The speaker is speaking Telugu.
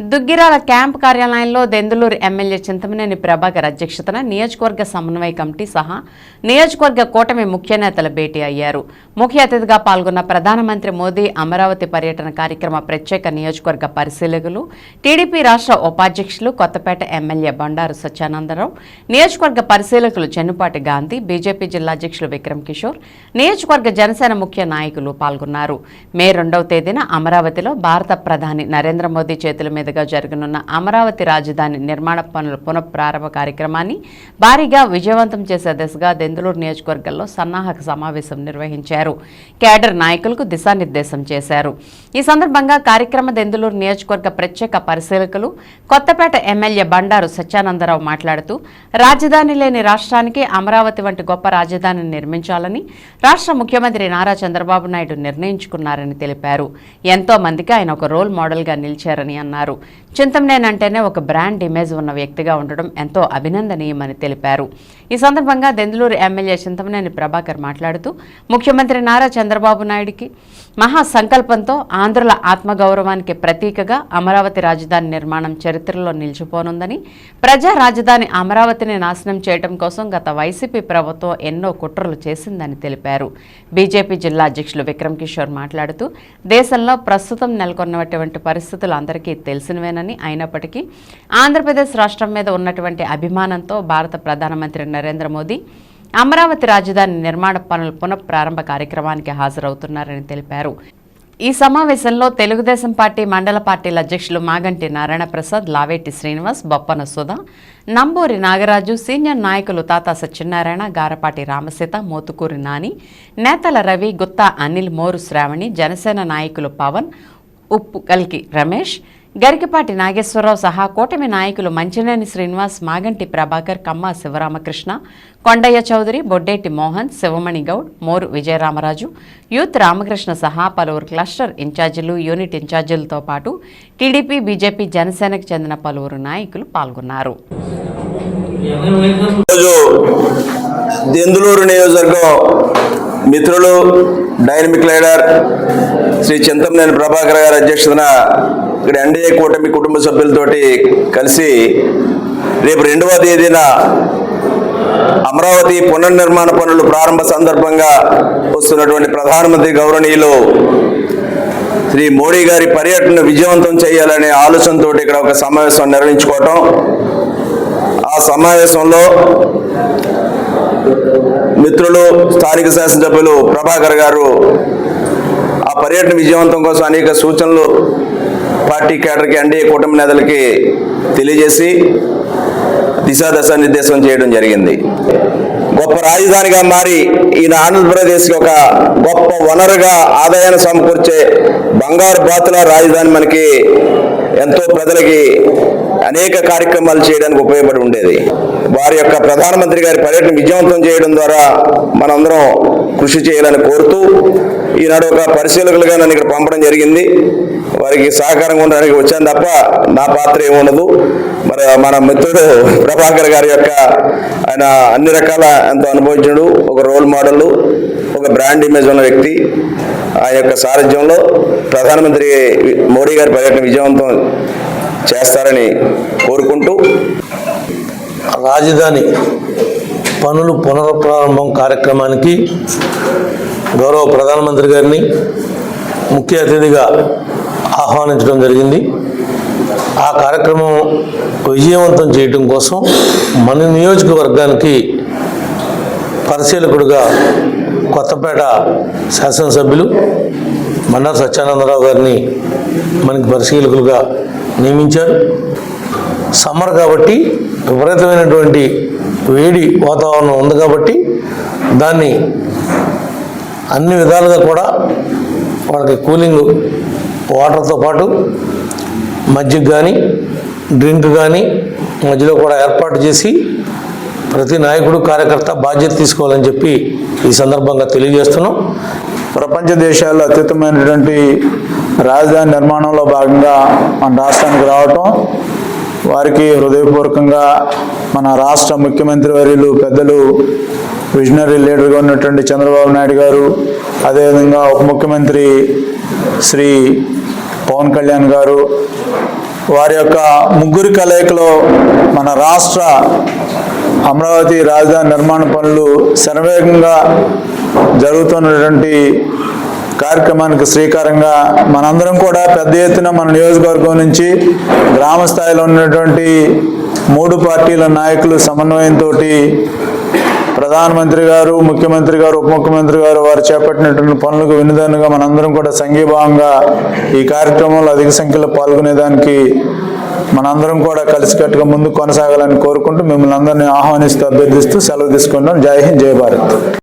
దుగ్గిరాల క్యాంప్ కార్యాలయంలో దెందులూరు ఎమ్మెల్యే చింతమనేని ప్రభాకర్ అధ్యక్షతన నియోజకవర్గ సమన్వయ కమిటీ సహా నియోజకవర్గ కూటమి ముఖ్య నేతల భేటీ అయ్యారు. ముఖ్య అతిథిగా పాల్గొన్న ప్రధానమంత్రి మోదీ అమరావతి పర్యటన కార్యక్రమ ప్రత్యేక నియోజకవర్గ పరిశీలకులు టీడీపీ రాష్ట్ర ఉపాధ్యక్షులు కొత్తపేట ఎమ్మెల్యే బండారు సత్యానందరావు నియోజకవర్గ పరిశీలకులు చెన్నుపాటి గాంధీ బీజేపీ జిల్లా అధ్యక్షులు విక్రమ్ కిషోర్ నియోజకవర్గ జనసేన ముఖ్య నాయకులు పాల్గొన్నారు. మే రెండవ తేదీన అమరావతిలో భారత ప్రధాని నరేంద్ర మోదీ చేతుల మీద మీదుగా జరగనున్న అమరావతి రాజధాని నిర్మాణ పనుల పునఃప్రారంభ కార్యక్రమాన్ని భారీగా విజయవంతం చేసే దిశగా దెందులూరు నియోజకవర్గంలో సన్నాహక సమావేశం నిర్వహించారు. కేడర్ నాయకులకు దిశానిర్దేశం చేశారు. ఈ సందర్భంగా కార్యక్రమ దెందులూరు నియోజకవర్గ ప్రత్యేక పరిశీలకులు కొత్తపేట ఎమ్మెల్యే బండారు సత్యానందరావు మాట్లాడుతూ రాజధాని లేని రాష్ట్రానికి అమరావతి వంటి గొప్ప రాజధానిని నిర్మించాలని రాష్ట్ర ముఖ్యమంత్రి నారా చంద్రబాబు నాయుడు నిర్ణయించుకున్నారని తెలిపారు. ఎంతో మందికి ఆయన ఒక రోల్ మోడల్గా నిలిచారని అన్నారు. చింతమనేని అంటేనే ఒక బ్రాండ్ ఇమేజ్ ఉన్న వ్యక్తిగా ఉండడం ఎంతో అభినందనీయమని తెలిపారు. ఈ సందర్భంగా దెందులూరు ఎమ్మెల్యే చింతమనేని ప్రభాకర్ మాట్లాడుతూ ముఖ్యమంత్రి నారా చంద్రబాబు నాయుడికి మహా సంకల్పంతో ఆంధ్రుల ఆత్మగౌరవానికి ప్రతీకగా అమరావతి రాజధాని నిర్మాణం చరిత్రలో నిలిచిపోనుందని ప్రజా రాజధాని అమరావతిని నాశనం చేయడం కోసం గత వైసీపీ ప్రభుత్వం ఎన్నో కుట్రలు చేసిందని తెలిపారు. బీజేపీ జిల్లా అధ్యక్షులు విక్రమ్ కిషోర్ మాట్లాడుతూ దేశంలో ప్రస్తుతం నెలకొన్నటువంటి పరిస్థితులు అందరికీ తెలిసినవేనని అయినప్పటికీ ఆంధ్రప్రదేశ్ రాష్ట్రం మీద ఉన్నటువంటి అభిమానంతో భారత ప్రధానమంత్రి నరేంద్ర మోదీ అమరావతి రాజధాని నిర్మాణ పనుల పునఃప్రారంభ కార్యక్రమానికి హాజరవుతున్నారని తెలిపారు. ఈ సమావేశంలో తెలుగుదేశం పార్టీ మండల పార్టీల అధ్యక్షులు మాగంటి నారాయణ ప్రసాద్ లావేటి శ్రీనివాస్ బొప్పన సుధా నంబూరి నాగరాజు సీనియర్ నాయకులు తాతా సత్యనారాయణ గారపాటి రామసీత మోతుకూరి నాని నేతల రవి గుత్తా అనిల్ మోరు శ్రావణి జనసేన నాయకులు పవన్ ఉప్పు కల్కి రమేష్ గరికపాటి నాగేశ్వరరావు సహా కూటమి నాయకులు మంచినేని శ్రీనివాస్ మాగంటి ప్రభాకర్ కమ్మ శివరామకృష్ణ కొండయ్య చౌదరి బొడ్డేటి మోహన్ శివమణి గౌడ్ మోరు విజయరామరాజు యూత్ రామకృష్ణ సహా పలువురు క్లస్టర్ ఇన్ఛార్జీలు యూనిట్ ఇన్ఛార్జీలతో పాటు టీడీపీ బీజేపీ జనసేనకు చెందిన పలువురు నాయకులు పాల్గొన్నారు. దెందులూరు నియోజకవర్గం మిత్రులు డైనమిక్ లీడర్ శ్రీ చింతమనేని ప్రభాకర్ గారి అధ్యక్షతన ఇక్కడ ఎన్డీఏ కూటమి కుటుంబ సభ్యులతోటి కలిసి రేపు రెండవ తేదీన అమరావతి పునర్నిర్మాణ పనులు ప్రారంభ సందర్భంగా వస్తున్నటువంటి ప్రధానమంత్రి గౌరవనీయులు శ్రీ మోడీ గారి పర్యటన విజయవంతం చేయాలనే ఆలోచనతో ఇక్కడ ఒక సమావేశం నిర్వహించుకోవటం. ఆ సమావేశంలో మిత్రులు స్థానిక శాసనసభ్యులు ప్రభాకర్ గారు ఆ పర్యటన విజయవంతం కోసం అనేక సూచనలు పార్టీ కేడర్కి ఎన్డీఏ కూటమి నేతలకి తెలియజేసి దిశాదశ నిర్దేశం చేయడం జరిగింది. గొప్ప రాజధానిగా మారి ఈయన ఆంధ్రప్రదేశ్కి ఒక గొప్ప వనరుగా ఆదాయాన్ని సమకూర్చే బంగారు బాతుల రాజధాని మనకి ఎంతో ప్రజలకి అనేక కార్యక్రమాలు చేయడానికి ఉపయోగపడి ఉండేది. వారి యొక్క ప్రధానమంత్రి గారి పర్యటన విజయవంతం చేయడం ద్వారా మనందరం కృషి చేయాలని కోరుతూ ఈనాడు ఒక పరిశీలకులుగా నన్ను ఇక్కడ పంపడం జరిగింది. వారికి సహకారంగా ఉండడానికి వచ్చాను తప్ప నా పాత్ర ఏముండదు. మరి మన మిత్రుడు ప్రభాకర్ గారి యొక్క ఆయన అన్ని రకాల ఎంతో అనుభవించడు ఒక రోల్ మోడల్. ఒక బ్రాండ్ ఇమేజ్ ఉన్న వ్యక్తి ఆ యొక్క సారథ్యంలో ప్రధానమంత్రి మోడీ గారి పర్యటన విజయవంతం చేస్తారని కోరుకుంటూ రాజధాని పనులు పునఃప్రారంభం కార్యక్రమానికి గౌరవ ప్రధానమంత్రి గారిని ముఖ్య అతిథిగా ఆహ్వానించడం జరిగింది. ఆ కార్యక్రమం విజయవంతం చేయటం కోసం మన నియోజకవర్గానికి పరిశీలకుడుగా కొత్తపేట శాసనసభ్యులు బండారు సత్యానందరావు గారిని మనకి పరిశీలకులుగా నియమించారు. సమ్మర్ కాబట్టి విపరీతమైనటువంటి వేడి వాతావరణం ఉంది కాబట్టి దాన్ని అన్ని విధాలుగా కూడా వాళ్ళకి కూలింగ్ వాటర్తో పాటు మజ్జిగ కానీ డ్రింక్ కానీ మధ్యలో కూడా ఏర్పాటు చేసి ప్రతి నాయకుడు కార్యకర్త బాధ్యత తీసుకోవాలని చెప్పి ఈ సందర్భంగా తెలియజేస్తున్నాం. ప్రపంచ దేశాల్లో అత్యుత్తమైనటువంటి రాజధాని నిర్మాణంలో భాగంగా మన రాష్ట్రానికి రావటం వారికి హృదయపూర్వకంగా మన రాష్ట్ర ముఖ్యమంత్రి వర్యులు పెద్దలు విజనరీ లీడర్గా ఉన్నటువంటి చంద్రబాబు నాయుడు గారు అదేవిధంగా ఉప ముఖ్యమంత్రి శ్రీ పవన్ పవన్ కళ్యాణ్ గారు వారి యొక్క ముగ్గురి కలయికలో మన రాష్ట్ర అమరావతి రాజధాని నిర్మాణ పనులు శరవేగంగా జరుగుతున్నటువంటి కార్యక్రమానికి శ్రీకారంగా మనందరం కూడా పెద్ద ఎత్తున మన నియోజకవర్గం నుంచి గ్రామ స్థాయిలో ఉన్నటువంటి మూడు పార్టీల నాయకులు సమన్వయంతో ప్రధానమంత్రి గారు ముఖ్యమంత్రి గారు ఉప ముఖ్యమంత్రి గారు వారు చేపట్టినటువంటి పనులకు వినుదనుగా మనందరం కూడా సంఘీభావంగా ఈ కార్యక్రమంలో అధిక సంఖ్యలో పాల్గొనేదానికి మనందరం కూడా కలిసికట్టుగా ముందు కొనసాగాలని కోరుకుంటూ మిమ్మల్ని అందరినీ ఆహ్వానిస్తూ అభ్యర్థిస్తూ సెలవు తీసుకుంటాం జై హింద్ జై భారత్.